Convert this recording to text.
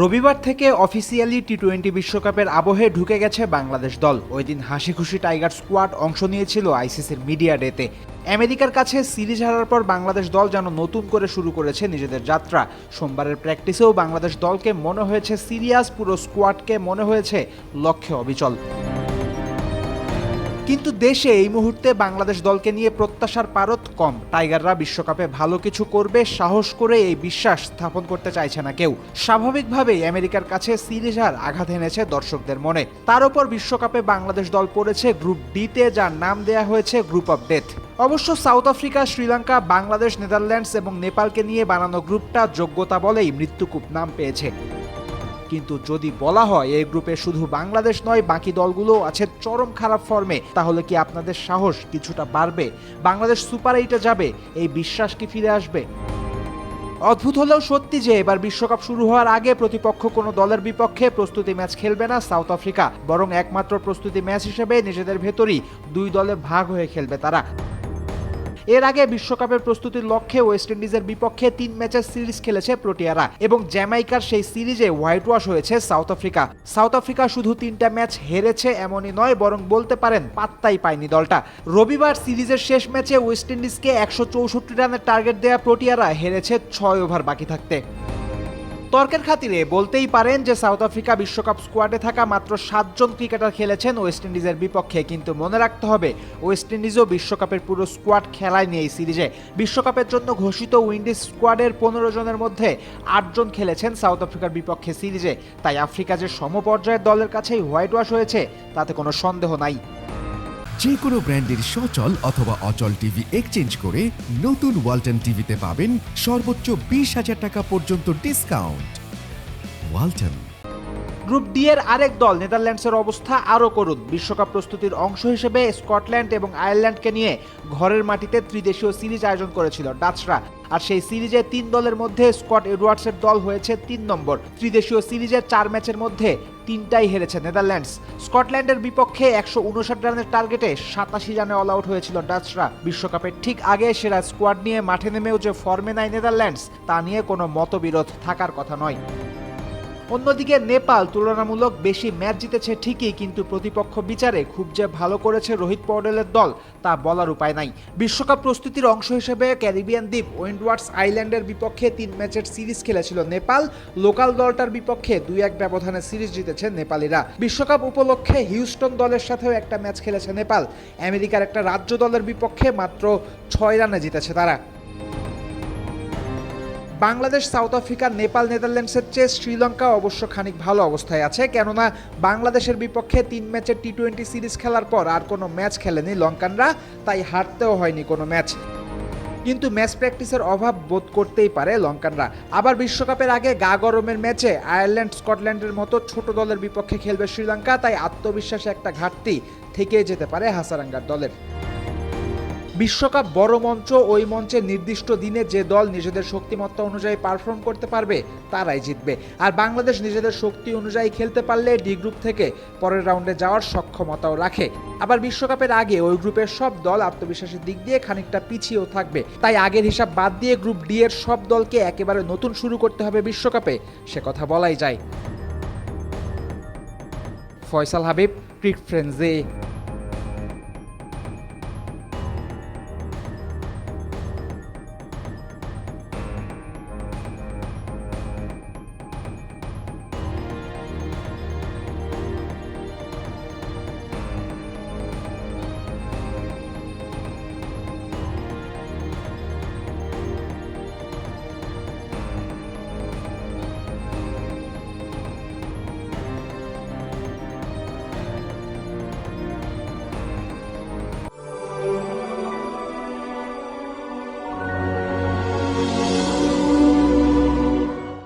রবিবার থেকে officially T twenty বিশ্বকাপের আবহে ঢুকে গেছে বাংলাদেশ দল। ওই দিন হাসি খুশি টাইগার স্কোয়াড অংশ নিয়েছিল আইসিসির মিডিয়া ডেতে আমেরিকার কাছে সিরিজ হারার পর বাংলাদেশ দল যেন নতুন করে শুরু করেছে নিজেদের যাত্রা। সোমবারের প্র্যাকটিসেও বাংলাদেশ দলকে মনে হয়েছে সিরিয়াস, পুরো স্কোয়াডকে মনে হয়েছে লক্ষ্যে অবিচল। কিন্তু দেশে এই মুহূর্তে বাংলাদেশ দলকে নিয়ে প্রত্যাশার পারত কম। টাইগাররা বিশ্বকাপে ভালো কিছু করবে, সাহস করে এই বিশ্বাস স্থাপন করতে চাইছে না কেউ। স্বাভাবিকভাবেই আমেরিকার কাছে সিরিজ হার আঘাত এনেছে দর্শকদের মনে। তার উপর বিশ্বকাপে বাংলাদেশ দল পড়েছে গ্রুপ ডিতে, যার নাম দেয়া হয়েছে গ্রুপ অফ ডেথ। অবশ্য South Africa, Sri Lanka, Bangladesh, Netherlands এবং নেপালকে নিয়ে বানানো গ্রুপটা যোগ্যতা বলেই মৃত্যুকূপ নাম পেয়েছে। কিন্তু যদি বলা হয় এই গ্রুপে শুধু বাংলাদেশ নয়, বাকি দলগুলো আছে চরম খারাপ ফর্মে, তাহলে কি আপনাদের সাহস কিছুটা বাড়বে? বাংলাদেশ সুপার এইটে যাবে, এই বিশ্বাস কি ফিরে আসবে? অদ্ভুত হলেও সত্যি যে এবার বিশ্বকাপ শুরু হওয়ার আগে প্রতিপক্ষ কোনো দলের বিপক্ষে প্রস্তুতি ম্যাচ খেলবে না সাউথ আফ্রিকা, বরং একমাত্র প্রস্তুতি ম্যাচ হিসেবে নিজেদের ভেতরই দুই দলে ভাগ হয়ে খেলবে তারা। এর আগে বিশ্বকাপের প্রস্তুতির লক্ষ্যে ওয়েস্ট ইন্ডিজের বিপক্ষে তিন ম্যাচের সিরিজ খেলেছে প্রোটিয়ারা এবং জ্যামাইকার সেই সিরিজে হোয়াইট ওয়াশ হয়েছে সাউথ আফ্রিকা। সাউথ আফ্রিকা শুধু তিনটা ম্যাচ হেরেছে এমনই নয়, বরং বলতে পারেন পাত্তাই পায়নি দলটা। রবিবার সিরিজের শেষ ম্যাচে ওয়েস্ট ইন্ডিজকে একশো চৌষট্টি রানের টার্গেট দেয়া প্রোটিয়ারা হেরেছে ছয় ওভার বাকি থাকতে। তর্কের খাতিরে বলতেই পারেন যে সাউথ আফ্রিকা বিশ্বকাপ স্কোয়াডে থাকা মাত্র সাতজন ক্রিকেটার খেলেছেন ওয়েস্ট ইন্ডিজের বিপক্ষে, কিন্তু মনে রাখতে হবে, ওয়েস্ট ইন্ডিজও বিশ্বকাপের পুরো স্কোয়াড খেলায়নি এই সিরিজে। বিশ্বকাপের জন্য ঘোষিত উইন্ডিজ স্কোয়াডের পনেরো জনের মধ্যে আটজন খেলেছেন সাউথ আফ্রিকার বিপক্ষে সিরিজে। তাই আফ্রিকা যে সমপর্যায়ের দলের কাছেই হোয়াইট ওয়াশ হয়েছে, তাতে কোনো সন্দেহ নাই। যে কোনো ব্র্যান্ডের সচল অথবা অচল টিভি এক্সচেঞ্জ করে নতুন ওয়ালটন টিভিতে পাবেন সর্বোচ্চ বিশ হাজার টাকা পর্যন্ত ডিসকাউন্ট ওয়ালটন গ্রুপ ডি এর আরেক দল, নেদারল্যান্ডসের অবস্থা আরও করুন বিশ্বকাপ প্রস্তুতির অংশ হিসেবে স্কটল্যান্ড এবং আয়ারল্যান্ডকে নিয়ে ঘরের মাটিতে ত্রিদেশীয় সিরিজ আয়োজন করেছিল ডাচরা। আর সেই সিরিজে তিন দলের মধ্যে স্কট এডওয়ার্ডসের দল হয়েছে তিন নম্বর। ত্রিদেশীয় সিরিজের চার ম্যাচের মধ্যে তিনটাই হেরেছে নেদারল্যান্ডস। স্কটল্যান্ডের বিপক্ষে একশো উনষাট রানের টার্গেটে সাতাশি রানে অল আউট হয়েছিল ডাচরা। বিশ্বকাপের ঠিক আগে সেরা স্কোয়াড নিয়ে মাঠে নেমেও যে ফর্মে নাই নেদারল্যান্ডস, তা নিয়ে কোনো মতবিরোধ থাকার কথা নয়। অন্যদিকে নেপাল তুলনামূলক বেশি ম্যাচ জিতেছে ঠিকই, কিন্তু প্রতিপক্ষ বিচারে খুব যে ভালো করেছে রোহিত পৌডেলের দল, তা বলার উপায় নাই। বিশ্বকাপ প্রস্তুতির অংশ হিসেবে ক্যারিবিয়ান দ্বীপ ওয়েন্ডওয়ার্ডস আইল্যান্ডের বিপক্ষে তিন ম্যাচের সিরিজ খেলেছিল নেপাল, লোকাল দলটার বিপক্ষে দুই এক ব্যবধানে সিরিজ জিতেছে নেপালিরা। বিশ্বকাপ উপলক্ষে হিউস্টন দলের সাথেও একটা ম্যাচ খেলেছে নেপাল, আমেরিকার একটা রাজ্য দলের বিপক্ষে মাত্র ছয় রানে জিতেছে তারা। বাংলাদেশ, সাউথ আফ্রিকা, নেপাল, নেদারল্যান্ডসের চেয়ে শ্রীলঙ্কা অবশ্য খানিক ভালো অবস্থায় আছে। কেননা বাংলাদেশের বিপক্ষে তিন ম্যাচের টি টোয়েন্টি সিরিজ খেলার পর আর কোনো ম্যাচ খেলেনি লঙ্কানরা, তাই হারতেও হয়নি কোনো ম্যাচ। কিন্তু ম্যাচ প্র্যাকটিসের অভাব বোধ করতেই পারে লঙ্কানরা। আবার বিশ্বকাপের আগে গা গরমের ম্যাচে আয়ারল্যান্ড, স্কটল্যান্ডের মতো ছোট দলের বিপক্ষে খেলবে শ্রীলঙ্কা, তাই আত্মবিশ্বাসে একটা ঘাটতি থেকে যেতে পারে হাসারাঙ্গার দলের। বিশ্বকাপ বড় মঞ্চ ওই মঞ্চে নির্দিষ্ট দিনে যে দল নিজেদের শক্তিমত্তা অনুযায়ী পারফর্ম করতে পারবে, তারাই জিতবে। আর বাংলাদেশ নিজেদের শক্তি অনুযায়ী খেলতে পারলে ডি গ্রুপ থেকে পরের রাউন্ডে যাওয়ার সক্ষমতাও রাখে। আবার বিশ্বকাপের আগে ওই গ্রুপের সব দল আত্মবিশ্বাসের দিক দিয়ে খানিকটা পিছিয়েও থাকবে। তাই আগের হিসাব বাদ দিয়ে গ্রুপ ডি এর সব দলকে একেবারে নতুন শুরু করতে হবে বিশ্বকাপে, সে কথা বলাই যায়। ফয়সাল হাবিব, ক্রিক ফ্রেন্ডসে।